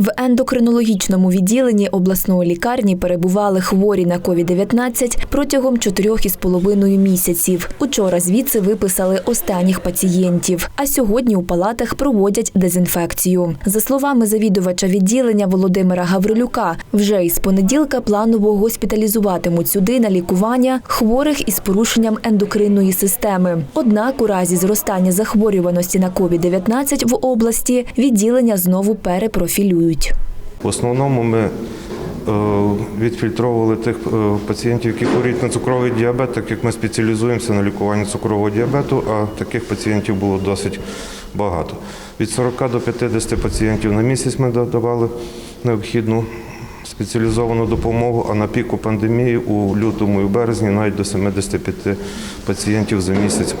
В ендокринологічному відділенні обласної лікарні перебували хворі на COVID-19 протягом чотирьох із половиною місяців. Учора звідси виписали останніх пацієнтів, а сьогодні у палатах проводять дезінфекцію. За словами завідувача відділення Володимира Гаврилюка, вже із понеділка планово госпіталізуватимуть сюди на лікування хворих із порушенням ендокринної системи. Однак у разі зростання захворюваності на COVID-19 в області відділення знову перепрофілюють. В основному ми е, відфільтровували тих е, пацієнтів, які хворіють на цукровий діабет, так як ми спеціалізуємося на лікуванні цукрового діабету, а таких пацієнтів було досить багато. Від 40 до 50 пацієнтів на місяць ми давали необхідну спеціалізовану допомогу, а на піку пандемії у лютому і березні навіть до 75 пацієнтів за місяць.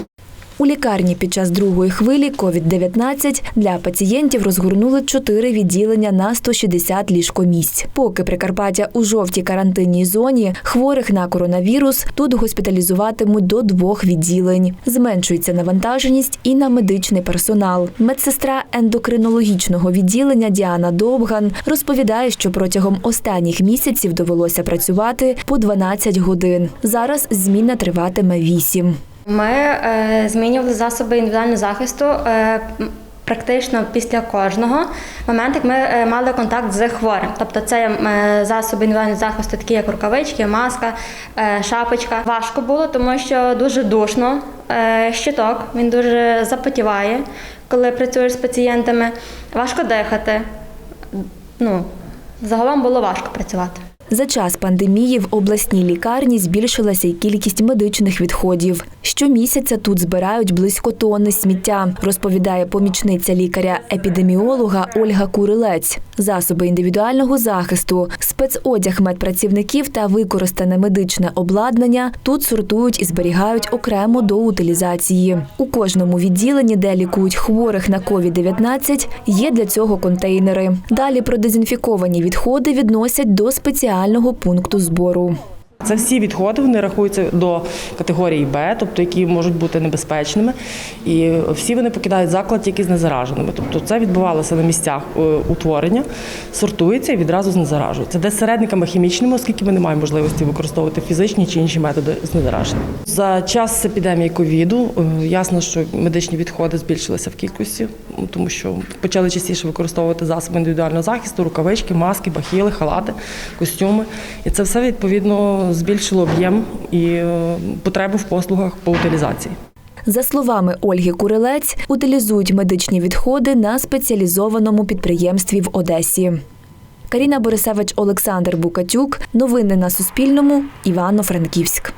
У лікарні під час другої хвилі COVID-19 для пацієнтів розгорнули чотири відділення на 160 ліжкомісць. Поки Прикарпаття у жовтій карантинній зоні, хворих на коронавірус тут госпіталізуватимуть до двох відділень. Зменшується навантаженість і на медичний персонал. Медсестра ендокринологічного відділення Діана Довган розповідає, що протягом останніх місяців довелося працювати по 12 годин. Зараз зміна триватиме 8. Ми е, змінювали засоби індивідуального захисту е, практично після кожного моменту, як ми е, мали контакт з хворим. Тобто це засоби індивідуального захисту, такі як рукавички, маска, шапочка. Важко було, тому що дуже душно. Щиток він дуже запотіває, коли працюєш з пацієнтами. Важко дихати. Ну, загалом було важко працювати. За час пандемії в обласній лікарні збільшилася й кількість медичних відходів. Щомісяця тут збирають близько тонни сміття, розповідає помічниця лікаря-епідеміолога Ольга Курилець. Засоби індивідуального захисту, спецодяг медпрацівників та використане медичне обладнання тут сортують і зберігають окремо до утилізації. У кожному відділенні, де лікують хворих на COVID-19, є для цього контейнери. Далі продезінфіковані відходи відносять до спеціального пункту збору. Це всі відходи вони рахуються до категорії Б, тобто які можуть бути небезпечними, і всі вони покидають заклад тільки з незараженими. Тобто це відбувалося на місцях е, утворення, сортується і відразу знезаражується. Де середниками хімічними, оскільки ми не маємо можливості використовувати фізичні чи інші методи знезараження. За час епідемії ковіду е, ясно, що медичні відходи збільшилися в кількості, тому що почали частіше використовувати засоби індивідуального захисту, рукавички, маски, бахіли, халати, костюми. І це все відповідно збільшило об'єм і е, потребу в послугах по утилізації. За словами Ольги Курилець, утилізують медичні відходи на спеціалізованому підприємстві в Одесі. Каріна Борисевич, Олександр Букатюк. Новини на Суспільному. Івано-Франківськ.